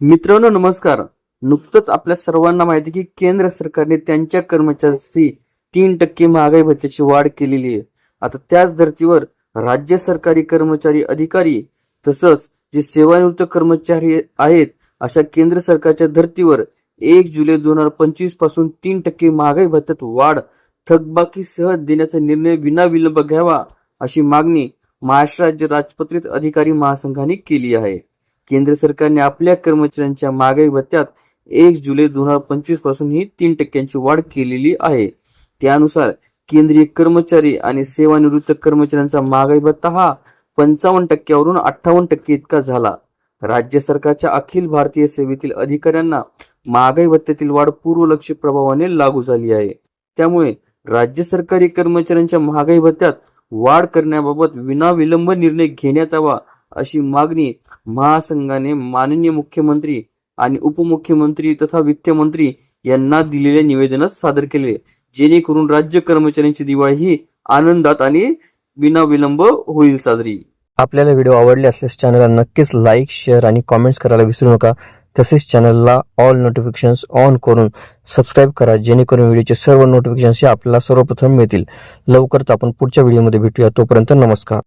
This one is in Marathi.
मित्रांनो नमस्कार. नुकतंच आपल्या सर्वांना माहिती आहे की केंद्र सरकारने त्यांच्या कर्मचाऱ्यांची तीन टक्के महागाई भत्त्याची वाढ केलेली आहे. आता त्याच धर्तीवर राज्य सरकारी कर्मचारी अधिकारी तसंच जे सेवानिवृत्त कर्मचारी आहेत अशा केंद्र सरकारच्या धर्तीवर एक जुलै दोन हजार पंचवीसपासून तीन टक्के महागाई भत्त्यात वाढ थकबाकीसह देण्याचा निर्णय विनाविलंब घ्यावा अशी मागणी महाराष्ट्र राज्य राजपत्रित अधिकारी महासंघाने केली आहे. केंद्र सरकारने आपल्या कर्मचाऱ्यांच्या महागाई भत्त्यात एक जुलै दोन हजार पंचवीसपासून ही तीन टक्क्यांची वाढ केलेली आहे. त्यानुसार केंद्रीय कर्मचारी आणि सेवानिवृत्त कर्मचाऱ्यांचा महागाई भत्ता हा पंचावन्न टक्क्यावरून अठ्ठावन्न टक्के इतका झाला. राज्य सरकारच्या अखिल भारतीय सेवेतील अधिकाऱ्यांना महागाई भत्त्यातील वाढ पूर्वलक्ष प्रभावाने लागू झाली आहे. त्यामुळे राज्य सरकारी कर्मचाऱ्यांच्या महागाई भत्त्यात वाढ करण्याबाबत विनाविलंब निर्णय घेण्यात यावा अशी मागणी महासंघाने माननीय मुख्यमंत्री आणि उपमुख्यमंत्री तथा वित्तमंत्री यांना दिलेल्या निवेदनात सादर केले. जेणेकरून राज्य कर्मचाऱ्यांची दिवाळी ही आनंदात आणि विनाविलंब होईल साजरी. आपल्याला व्हिडिओ आवडले असल्यास चॅनलला नक्कीच लाईक शेअर आणि कॉमेंट्स करायला विसरू नका. तसेच चॅनलला ऑल नोटिफिकेशन्स ऑन करून सबस्क्राईब करा जेणेकरून व्हिडिओचे सर्व नोटिफिकेशन्स हे आपल्याला सर्वप्रथम मिळतील. लवकरच आपण पुढच्या व्हिडिओमध्ये भेटूया. तोपर्यंत नमस्कार.